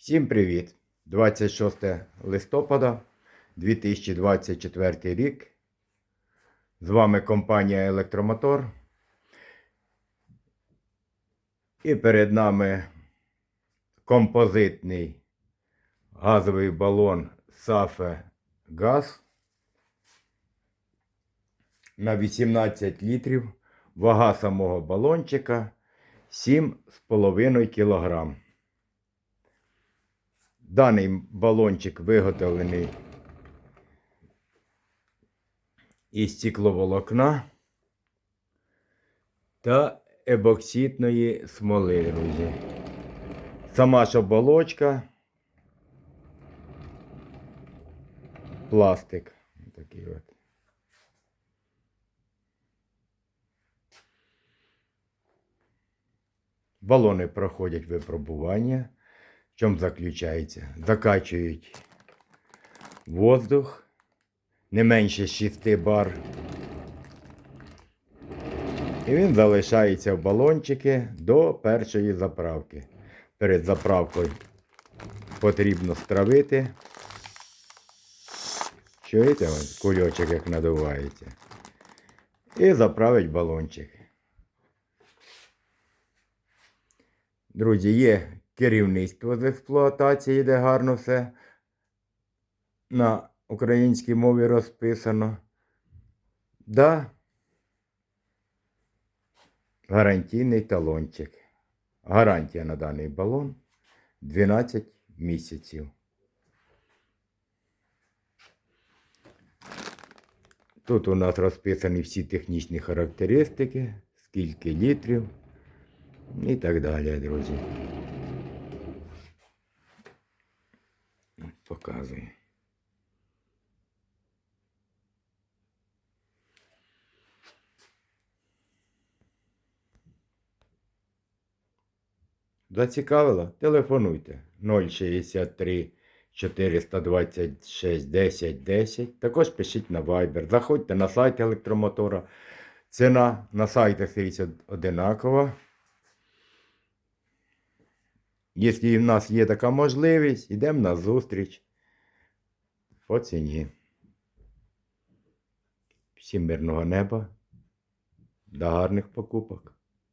Всім привіт! 26 листопада 2024 рік. З вами компанія Електромотор. І перед нами композитний газовий балон Сафе Газ на 18 літрів. Вага самого балончика 7,5 кг. Даний балончик виготовлений із стекловолокна та ебоксидної смоли, друзі. Сама ж оболочка. Пластик. Такий от. Балони проходять випробування. В чому заключається? Закачують воздух не менше 6 бар. І він залишається в балончики до першої заправки. Перед заправкою потрібно стравити. Чуєте, ось кульочок як надувається. І заправить балончик. Друзі, є керівництво з експлуатації, де гарно все на українській мові розписано. Да. Гарантійний талончик. Гарантія на даний балон 12 місяців. Тут у нас розписані всі технічні характеристики, скільки літрів і так далі, друзі. Показую. Зацікавило? Телефонуйте 063 426 10 10. Також пишіть на Viber. Заходьте на сайт електромотора. Ціна на стоїть одинакова. Якщо в нас є така можливість, йдемо на зустріч по ціні. Всім мирного неба. До гарних покупок.